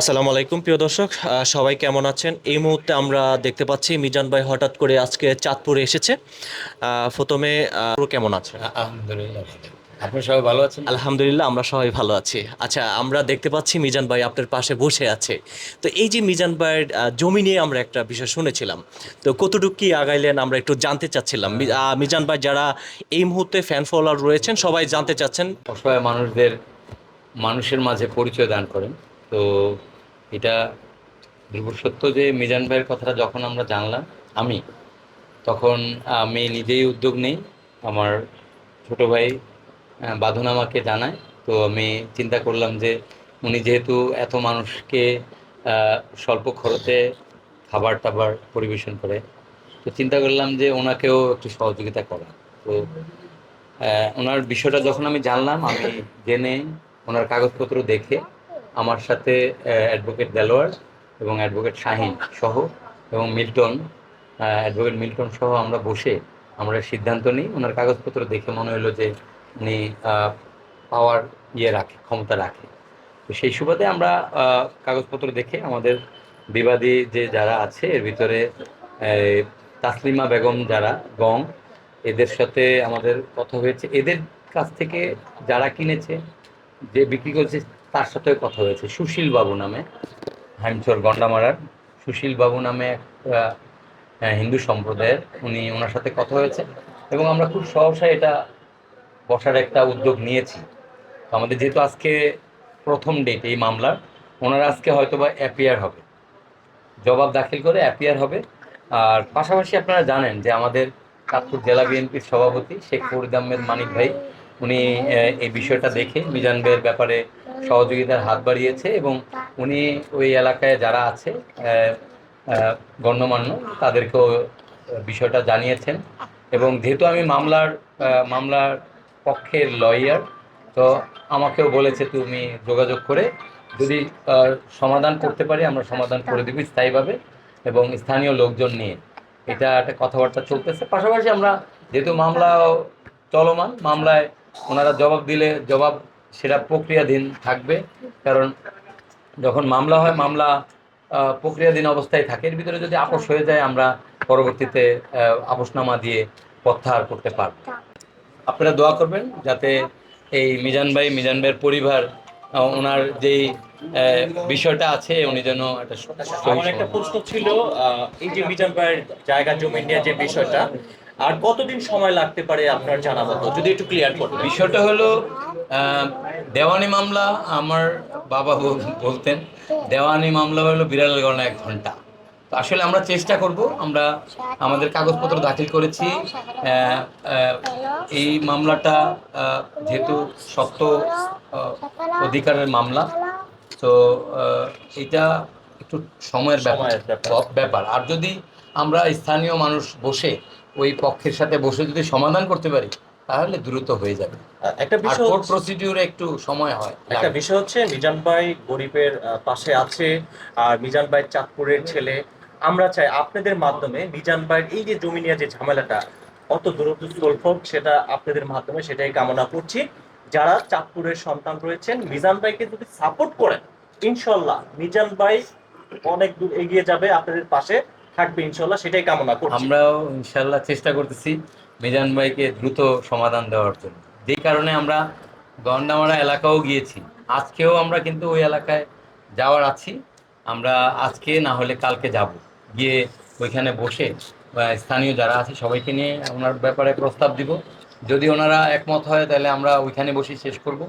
আসসালামু আলাইকুম প্রিয় দর্শক। সবাই কেমন আছেন? এই মুহূর্তে আমরা দেখতে পাচ্ছি মিজান ভাই হঠাৎ করে আজকে চাঁদপুরে এসেছে। প্রথমে কেমন আছে? আলহামদুলিল্লাহ ভালো। সবাই ভালো আছেন? আলহামদুলিল্লাহ আমরা সবাই ভালো আছি। আচ্ছা আমরা দেখতে পাচ্ছি মিজান ভাই আপনার পাশে বসে আছে। তো এই যে মিজান ভাইয়ের জমি নিয়ে আমরা একটা বিষয় শুনেছিলাম। তো কতটুকু কি আগাইলেন আমরা একটু জানতে চাচ্ছিলাম। আহ, মিজান ভাই যারা এই মুহূর্তে ফ্যান ফলোয়ার রয়েছেন সবাই জানতে চাচ্ছেন। অসহায় মানুষদের মানুষের মাঝে পরিচয় দান করেন। তো এটা ধ্রুব সত্য যে মিজান ভাইয়ের কথাটা যখন আমরা জানলাম, আমি, তখন আমি নিজেই উদ্যোগ নেই, আমার ছোট ভাই বাঁধন আমাকে জানায়। তো আমি চিন্তা করলাম যে উনি যেহেতু এত মানুষকে স্বল্প খরচে খাবার টাবার পরিবেশন করে, তো চিন্তা করলাম যে ওনাকেও একটু সহযোগিতা করা। তো ওনার বিষয়টা যখন আমি জানলাম, আমি জেনে ওনার কাগজপত্র দেখে আমার সাথে অ্যাডভোকেট দেলোয়ার এবং অ্যাডভোকেট শাহিন সহ এবং মিল্টন অ্যাডভোকেট মিল্টন সহ আমরা বসে আমরা সিদ্ধান্ত নিই। ওনার কাগজপত্র দেখে মনে হলো যে উনি পাওয়ার ইয়ে রাখে, ক্ষমতা রাখে। তো সেই সুবাদে আমরা কাগজপত্র দেখে আমাদের বিবাদী যে যারা আছে, এর ভিতরে তাসলিমা বেগম যারা, গং, এদের সাথে আমাদের কথা হয়েছে। এদের কাছ থেকে যারা কিনেছে, যে বিক্রি করছে তার সাথে কথা হয়েছে। সুশীল বাবু নামে হাইমচর গন্ডামারার। সুশীল বাবু নামে এক আহ, আহ, হিন্দু সম্প্রদায়ের। উনি ওনার সাথে কথা হয়েছে এবং আমরা খুব সহসা এটা বসার একটা উদ্যোগ নিয়েছি। আমাদের যেহেতু আজকে প্রথম ডেট এই মামলার ওনারা আজকে হয়তো বা অ্যাপিয়ার হবে। জবাব দাখিল করে অ্যাপিয়ার হবে। আর পাশাপাশি আপনারা জানেন যে আমাদের চাঁদপুর জেলা বিএনপির সভাপতি শেখ ফরিদ আহমেদ মানিক ভাই উনি এই বিষয়টা দেখে মিজান ভাইয়ের ব্যাপারে সহযোগিতার হাত বাড়িয়েছে এবং উনি ওই এলাকায় যারা আছে গণ্যমান্য, তাদেরকেও বিষয়টা জানিয়েছেন। এবং যেহেতু আমি মামলার মামলার পক্ষের লয়ার, তো আমাকেও বলেছে তুমি যোগাযোগ করে যদি সমাধান করতে পারি, আমরা সমাধান করে দেবো স্থায়ীভাবে এবং স্থানীয় লোকজন নিয়ে। এটা একটা কথাবার্তা চলতেছে। পাশাপাশি আমরা, যেহেতু মামলা চলমান, মামলায় ওনারা জবাব দিলে জবাব সেটা প্রক্রিয়াধীন থাকবে কারণ যখন মামলা হয় মামলা প্রক্রিয়াধীন অবস্থায় থাকে। এর ভিতরে যদি আপোষ হয়ে যায় আমরা পরবর্তীতে আপোষনামা দিয়ে প্রত্যাহার করতে পারব আপনারা দোয়া করবেন যাতে এই মিজান ভাই মিজান ভাইয়ের পরিবার ওনার যেই বিষয়টা আছে উনি যেন একটা প্রশ্ন ছিল এই যে মিজান ভাইয়ের জায়গা জমি নিয়ে যে বিষয়টা আর কতদিন সময় লাগতে পারে আপনার জানা মতো? যদি একটু ক্লিয়ার করবেন বিষয়টা হলো দেওয়ানি মামলা আমার বাবা বলতেন দেওয়ানি মামলা হলো বিড়াল গণনা এক ঘণ্টা। তো আসলে আমরা চেষ্টা করব আমরা আমাদের কাগজপত্র দাখিল করেছি এই মামলাটা যেহেতু সত্য অধিকারের মামলা তো এটা একটু সময়ের ব্যাপার সময়ের ব্যাপার। ব্যাপার। আর যদি আমরা স্থানীয় মানুষ বসে ওই পক্ষের সাথে বসে যদি সমাধান করতে পারি তাহলে দ্রুত হয়ে যাবে। একটা বিষয় কোর্ট প্রসিডিউরে একটু সময় হয় একটা বিষয় হচ্ছে মিজান ভাই গরিবের পাশে আছে আর মিজান ভাই চাঁদপুরের ছেলে। আমরা চাই আপনাদের মাধ্যমে মিজান ভাইয়ের এই যে জমি নিয়ে যে ঝামেলাটা অত দ্রুত সলভ হোক সেটা আপনাদের মাধ্যমে সেটাই কামনা করছি। যারা চাঁদপুরের সন্তান রয়েছেন মিজান ভাইকে যদি সাপোর্ট করেন ইনশাল্লাহ মিজান ভাই অনেক দূর এগিয়ে যাবে আপনাদের পাশে। থাকবে, ইনশাল্লাহ সেটাই কামনা করছি। আমরাও ইনশাল্লাহ চেষ্টা করতেছি মিজান ভাইকে দ্রুত সমাধান দেওয়ার জন্য। যেই কারণে আমরা গন্ডামারা এলাকাও গিয়েছি। আজকেও আমরা কিন্তু ওই এলাকায় যাওয়ার আছি। আমরা আজকে না হলে কালকে যাব। গিয়ে ওইখানে বসে স্থানীয় যারা আছে সবাইকে নিয়ে ওনার ব্যাপারে প্রস্তাব দিব। যদি ওনারা একমত হয় তাহলে আমরা ওইখানে বসে শেষ করব।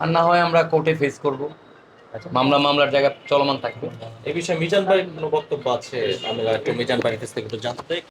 আর না হয় আমরা কোর্টে ফেস করব। মামলা মামলার জায়গা চলমান থাকবে। এই বিষয়ে মিজান ভাই কোনো বক্তব্য আছে? আমরা একটু মিজান ভাইয়ের কাছ থেকে একটু জানতে